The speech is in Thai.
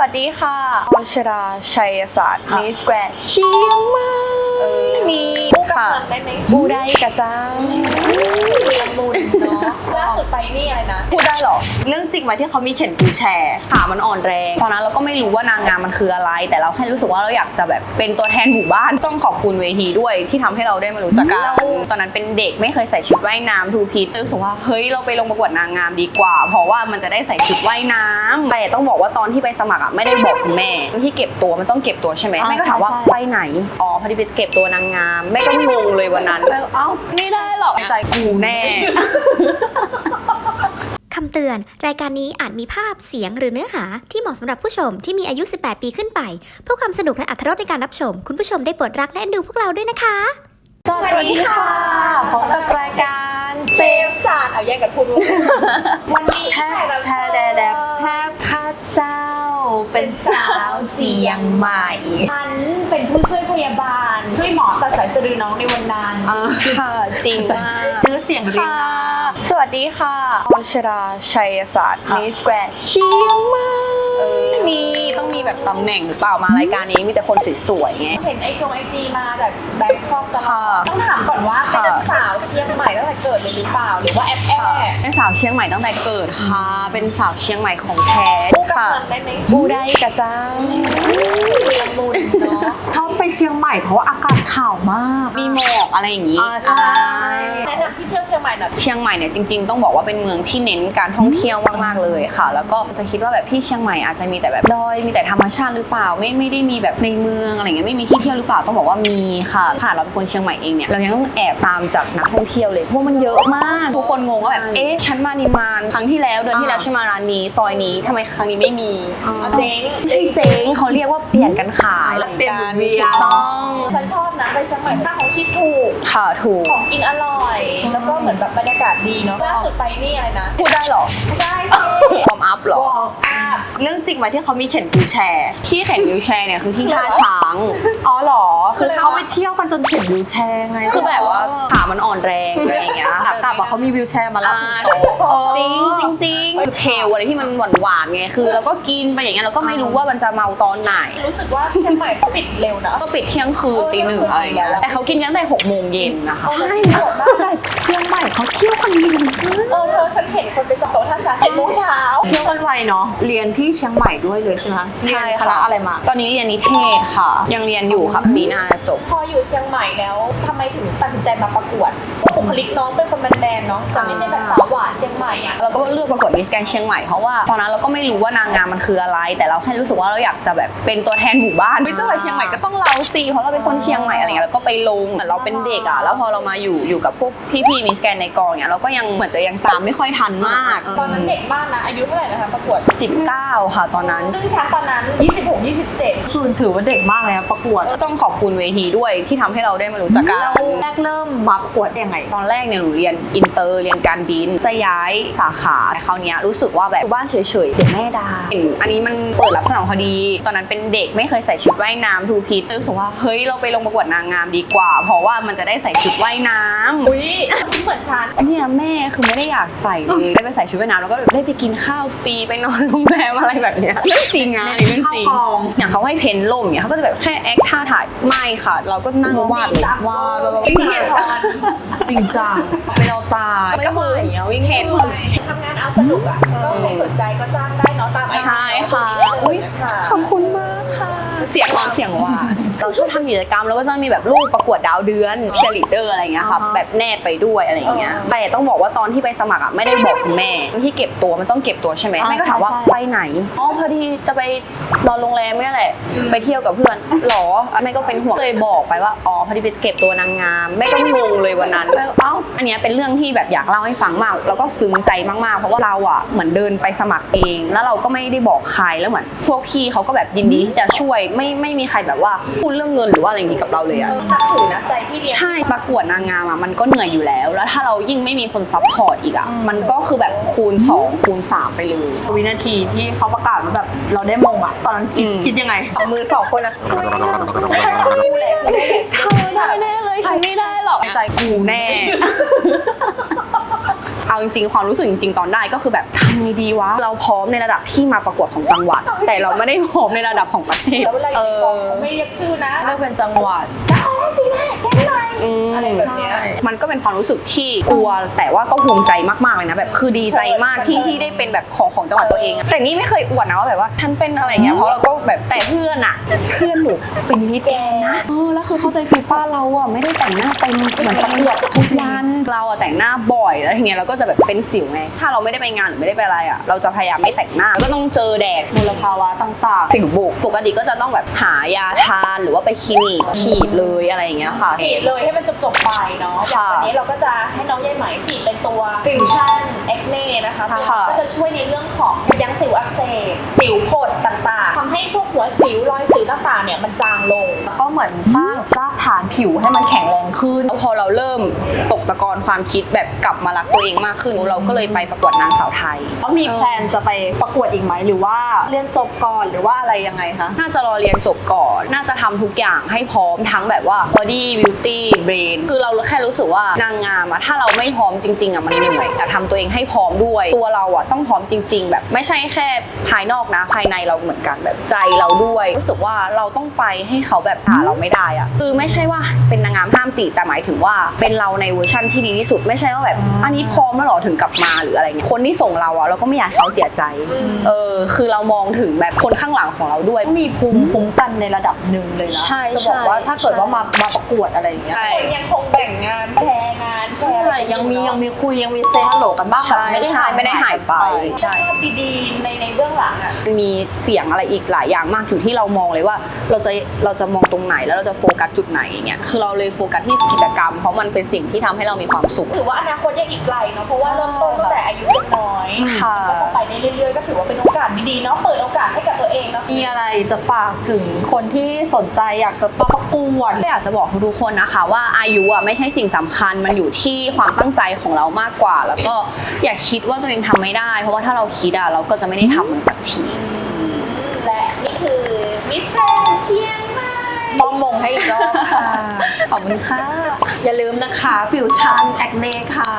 วัสดีค่ะออนชราชัยศาสตร์มิสแกรนเชียงใหม่ นี่ค่ะได้ไหมบูได้กระจังละมุนเนาะล่าสุดไปนี่อะไรนะพูดได้เหรอ เรื่องจริงไหมที่เขามีเขียนวิวแชร์ขามันอ่อนแรง ตอนนั้นเราก็ไม่รู้ว่านางงามมันคืออะไร แต่เราแค่รู้สึกว่าเราอยากจะแบบเป็นตัวแทนหมู่บ้าน ต้องขอบคุณเวทีด้วยที่ทำให้เราได้มารู้จักกันตอนนั้นเป็นเด็กไม่เคยใส่ชุดว่ายน้ำทูพีทรู้สึกว่าเฮ้ยเราไปลงประกวดนางงามดีกว่า เพราะว่ามันจะได้ใส่ชุดว่ายน้ำแต่ต้องบอกว่าตอนที่ไปสมัครอะไม่ได้บอกคุณแม่ที่เก็บตัวมันต้องเก็บตัวใช่ไหมอ่าแม่ก็ถามว่าใช่ใช่ ไปไหนอ๋อพอดีไปเก็บตัวนางงาม แม่ก็งงเลยวันนั้น เอ้าไม่ได้หรอกใจกูแน่ คำเตือน รายการนี้อาจมีภาพเสียงหรือเนื้อหาที่เหมาะสำหรับผู้ชมที่มีอายุ 18 ปีขึ้นไป เพื่อความสนุกและอรรถรสในการรับชม คุณผู้ชมได้โปรดรักและเอ็นดูพวกเราด้วยนะคะ สวัสดีค่ะพบกับรายการเซฟศาสตร์เอาแยกกันพูดว่าวันนี้แค่เราแทแดแดบแทบข้าเจ้าเป็นสาวเจียงใหม่ ค่ะ จริงมากชื่อเสียงเรียงค่ะนามสวัสดีค่ะออนชดาชัยศาสตร์มิสแกรนเชียงใหม่ นี่ต้องมีแบบตำแหน่งหรือเปล่ามารายการนี้มีแต่คนสวยๆไง เห็นไอจงไอจีมาแบบแบงคอกตลอค่ะดต้องถามก่อนว่าเป็นค่ะสาวเชียงใหม่ตั้งแต่เกิดเลยหรือเปล่าหรือว่าแอบแอบเป็นสาวเชียงใหม่ตั้งแต่เกิดค่ะ เป็นสาวเชียงใหม่ของแท้พูดกับค่ะมันได้ไหมบูได้กระจังละมุนเนาะชอบไปเชียงใหม่เพราะว่าอากาศข่าวมาก มีหมอกอะไรอย่างนี้อ่าใช่แนะนำที่เที่ยวเชียง ใหม่หน่อยเชียงใหม่เนี่ยจริงๆต้องบอกว่าเป็นเมืองที่เน้นการท่องเที่ยวมากๆเลยค่ะ แล้วก็จะคิดว่าแบบที่เชียงใหม่อาจจะมีแต่แบบดอยมีแต่ธรรมชาติหรือเปล่า ไม่ไม่ได้มีแบบในเมืองอะไรเงี้ยไม่มีที่เที่ยวหรือเปล่าต้องบอกว่ามีค่ะขนาดเราเป็นคนเชียงใหม่เองเนี่ยเรายังต้องแอบตามจากนักท่องเที่ยวเลยเพราะมันเยอะมากทุกคนงงว่าแบบเอ๊ะฉันมานิมานครั้งที่แล้วเดือนที่แล้วฉันมาร้านนี้ซอยนี้ทำไมครั้งนี้ไม่มีเจ๊งใช่เจ๊งเขาเรียกว่าเปลี่ยนกันขายเปลี่ยนหมุนเวียนถูกต้องฉันชอบนะไปเชียงใหม่ค่าของชีพถูกค่ะถูกของกินอร่อยแล้วก็เหมือนแบบบรรยากาศดีเนาะล่าสุดไปนี่อะไรนะพูดได้เหรอได้สิวอร์มอัพเหรออะเรื่องจริงไหมที่เขามีเขียนวิวแชร์ที่แข่งวิวแชร์เนี่ยคือที่ท่าช้างอ๋อเหรอคืคือออะไรวะเขาไปเที่ยวกันจนเขียนวิวแชร์ไงคือแบบว่าขามันอ่อนแรงอะไรอย่างเงี้ยขากลับอะเขามีวิวแชร์มารับอ่าถึงโต๊ะจริงจริงจริงคือเคลอะไรที่มันหวานหวานๆไงคือเราก็กินไปอย่างเงี้ยเราก็ไม่รู้ว่ามันจะเมาตอนไหน รู้สึกว่าเชียงใหม่เขาปิดเร็วนะก็ปิดเที่ยงคืนตีหนึ่งอะไรอย่างเงี้ยแต่เขากินกันตั้งแต่หกโมงเย็นนะคะใช่โหดมาก เลยเชียงใหม่เขาเที่ยวกันเร็วเออเธอฉันเห็นคนไปจองโต๊ะท่าช้างเจ็ดโมงเช้า เที่ยวกันไวเนาะเรียนที่เชียงใหม่ด้วยเลยใช่ไหมเรียนคณะอะไรมา ตอนนี้เรียนนิเทศค่ะ ยังเรียนอยู่ค่ะปีหน้าจะจบ พออยู่เชียงใหม่แล้วทำไมถึงตัดสินใจมาประกวด บุคลิกน้องเป็นคนแมนๆเนาะจะไม่ใช่แบบสาวหวานเชียงใหม่อะเราก็เลือกประกวดมิสแกรนเชียงใหม่เพราะว่าตอนนั้นเราก็ไม่รู้ว่านางงามมันคืออะไร แต่เราแค่รู้สึกว่าเราอยากจะแบบเป็นตัวแทนหมู่บ้านไม่ใช่ว่าเชียงใหม่ก็ต้องเราสิเพราะเราเป็นคนเชียงใหม่อะไรเงี้ยแล้วก็ไปลงเหมือนเราเป็นเด็กอะแล้วพอเรามาอยู่อยู่กับพวกพี่ๆมิสแกรนในกองเนี่ยเราก็ยังเหมือนจะยังตามไม่ค่อยทันมาก ตอนนั้นเด็กมากนะอายุเท่าไหร่นะคะประกวด 19 ค่ะ ตอนนั้นซึ่งฉันตอนนั้น 26 27 คือถือว่าเด็กมากเลยนะประกวดก็ต้องขอบคุณเวทีด้วยที่ทำให้เราได้มารู้จักกัน เราแรกเริ่มมาประกวดยังไงตอนแรกเนี่ยหนูเรียนอินเตอร์เรียนการบินจะย้ายสาขาแต่คราวเนี้ยรู้สึกว่าแบบอยู่บ้านเฉยๆเดี๋ยวแม่ด่าเห็นอันนี้มันเปิดรับสมัครพอดี ตอนนั้นเป็นเด็กไม่เคยใส่ชุดว่ายน้ำทูพีทรู้สึกว่าเฮ้ยเราไปลงประกวดนางงามดีกว่า เพราะว่ามันจะได้ใส่ชุดว่ายน้ำอุ้ยเหมือนฉันเนี่ยแม่คือไม่ได้อยากใส่เลยได้ไปใส่ชุดว่ายน้ำแล้วก็ได้ไปกินข้าวฟรีไปนอนโรงแรมอะไรแบบเนี้ยเรื่องจริงนะเน้นเรื่องจริงเข้ากองอย่างเขาให้เพ้นท์ล่มเนี่ยเขาก็จะแบบแค่แอคท่าถ่ายไม่ค่ะ เราก็นั่งวาดเลยวาดวาดวาดวิ่งมาทอนจริงจังเป็นเอาตายก็คืออย่างเงี้ยวิ่งเห็นทำงานเอาสนุกอะก็ใครสนใจก็จ้างได้เนาะตามไอจีใช่ค่ะอุ้ยค่ะขอบคุณมากค่ะ เสียงหวานเสียงหวานเราชอบทำกิจกรรมแล้วก็จะมีแบบรูปประกวดดาวเดือนเชียร์ลีดเดอร์อะไรเงี้ยค่ะอ่าฮะแบบแนบไปด้วยอะไรอย่างเงี้ยแต่ต้องบอกว่าตอนที่ไปสมัครอะไม่ได้บอกคุณแม่ที่เก็บตัวมันต้องเก็บตัวใช่ไหมแม่ก็ถามว่าไปไหนอ๋อพอดีจะไปนอนโรงแรมนี่แหละไปเที่ยวกับเพื่อนหรอแม่ก็เป็นห่วงเลยบอกไปว่าอ๋อพอดีไปเก็บตัวนางงามแม่ก็งงเลยวันนั้นเอ้าอันเนี้ยเป็นเรื่องที่แบบอยากเล่าให้ฟังมาก แล้วก็ซึ้งใจมากๆ เพราะว่าเราอะเหมือนเดินไปสมัครเอง แล้วเราก็ไม่ได้บอกใครแล้วเหมือนพวกพี่เขาก็แบบยินดีที่จะช่วยไม่ไม่มีใครแบบว่าพูดเรื่องเงินหรือว่าอะไรอย่างนี้กับเราเลยอะนับถือนะใจพี่เลี้ยงใช่ประกวดนางงามอะมันก็เหนื่อยอยู่แล้ว แล้วถ้าเรายิ่งไม่มีคนซัพพอร์ตอีกอะมันก็คือแบบคูณ2คูณ3ไปเลยวินาทีที่เขาประกาศว่าแบบเราได้มงอะตอนนั้นคิดอืมคิดยังไงเอามือสองคนนะเธอได้แน่เลยฉันไม่ได้หรอกใจกูแน่ เอาเอาจริงๆ ความรู้สึกจริงๆ ตอนได้ก็คือแบบทำไงดีวะ เราพร้อมในระดับที่มาประกวดของจังหวัด แต่เราไม่ได้พร้อมในระดับของประเทศแล้วเวลาอยู่เอในกองอเขาไม่เรียกชื่อนะเลือกเป็นจังหวัด อ๋อสิแม่แก้ไหมอืม อะไรแบบเนี้ย มันก็เป็นความรู้สึกที่กลัวแต่ว่าก็ภูมิใจมากๆเลยนะแบบคือดีใจมากที่ใช่ที่ได้เป็นแบบของของจังหวัดตัวเองอะแต่นี่ไม่เคยอวดนะว่าแบบว่าฉันเป็นอะไรเงี้ยเพราะเราก็แบบแต่เพื่อนอะเพื่อนหนูเป็นมิตรแกนะเออแล้วคือเข้าใจฟีป้าเราอะไม่ได้แต่งหน้าเต็มเหมือนประกวดทุกวันเราอะแต่งหน้าบ่อยแล้วทีเนี้ยเราก็จะแบบเป็นสิวไง ถ้าเราไม่ได้ไปงานหรือไม่ได้ไปอะไรอะเราจะพยายามไม่แต่งหน้าก็ต้องเจอแดดมลภาวะต่างๆ สิวบุก ปกติก็จะต้องแบบหายาทานหรือว่าไปคลินิกฉีดเลยอะไรอย่างเงี้ยค่ะ ฉีดเลยให้มันจบๆไปเนาะอย่างค่ะวันนี้เราก็จะให้น้องยายไหมฉีดเป็นตัวฟิวชั่นเอ็กเน่นะคะใช่ซึ่งก็จะช่วยในเรื่องของยั้งสิวอักเสบสิวผดต่างๆทำให้พวกหัวสิวรอยสิวต่างๆเนี่ยมันจางลง ก็เหมือนสร้างรากฐานผิวให้มันแข็งแรงขึ้นแล้วพอเราเริ่มตกตะกอนความคิดแบบกลับมารักตัวเองมากขึ้น เราก็เลยไปประกวดนางสาวไทย แล้วมีแพลนจะไปประกวดอีกไหมหรือว่าเรียนจบก่อนหรือว่าอะไรยังไงคะ น่าจะรอเรียนจบก่อน น่าจะทำทุกอย่างให้พร้อมทั้งแบบว่า body beauty brain คือเราแค่รู้สึกว่านางงามอะถ้าเราไม่พร้อมจริงๆอะมันเหนื่อยแต่ทำตัวเองให้พร้อมด้วย ตัวเราอะต้องพร้อมจริง ๆ แบบไม่ใช่แค่ภายนอกนะ ภายในเราเหมือนกันแบบใจเราด้วย รู้สึกว่าเราต้องไปให้เขาแบบหาเราไม่ได้อะคือไม่ใช่ว่าเป็นนางงามห้ามติแต่หมายถึงว่าเป็นเราในเวอร์ชั่นที่ดีที่สุดไม่ใช่ว่าแบบ อันนี้พร้อมแล้วเหรอถึงกลับมาหรืออะไรเงี้ยคนที่ส่งเราอะเราก็ไม่อยากให้เขาเสียใจเออคือเรามองถึงแบบคนข้างหลังของเราด้วย มีภูมิคุ้มกันในระดับหนึ่งเลยนะใช่จะบอกว่าถ้าเกิดว่ามามาประกวดอะไรอย่างเงี้ยคนยังคงแบ่งงานแชร์งานแชใช่ร์ยังมียังมีคุยยังมีเซฮัลโหลกันบ้างแบบไม่ได้หายไม่ได้หายไปใช่ภาดีๆในในเบื้องหลังอะมีเสียงอะไรอีกหลายอย่างมากอยู่ที่เรามองเลยว่า เราจะเราจะมองตรงไหนแล้วเราจะโฟกัสจุดไหนอย่างเงี้ยคือเราเลยโฟกัสที่กิจกรรม เพราะมันเป็นสิ่งที่ทำให้เรามีความสุขถือว่าอนาคตยังอีกไกลเนาะเพราะว่าเริ่มต้นตั้งแต่อายุยังน้อยค่ะ ก็จะไปได้เรื่อยๆ ก็ถือว่าเป็นโอกาสดีๆเนาะเปิดโอกาสให้กับตัวเองเนาะมีอะไรจะฝากถึงคนที่สนใจอยากจะประกวดก็อยากจะบอกทุกๆคนนะคะ ว่าอายุอะไม่ใช่สิ่งสำคัญมันอยู่ที่ความตั้งใจของเรามากกว่า แล้วก็อย่าคิดว่าตัวเองทำไม่ได้ เพราะว่าถ้าเราคิดอะเราก็จะไม่ได้ทำมันสักทีและนี่คือมิสแกรนเชียง ป้อมมงให้อีกรอบค่ะ ขอบคุณค่ะ อย่าลืมนะคะ ฟิวชั่นแอคเน่ค่ะ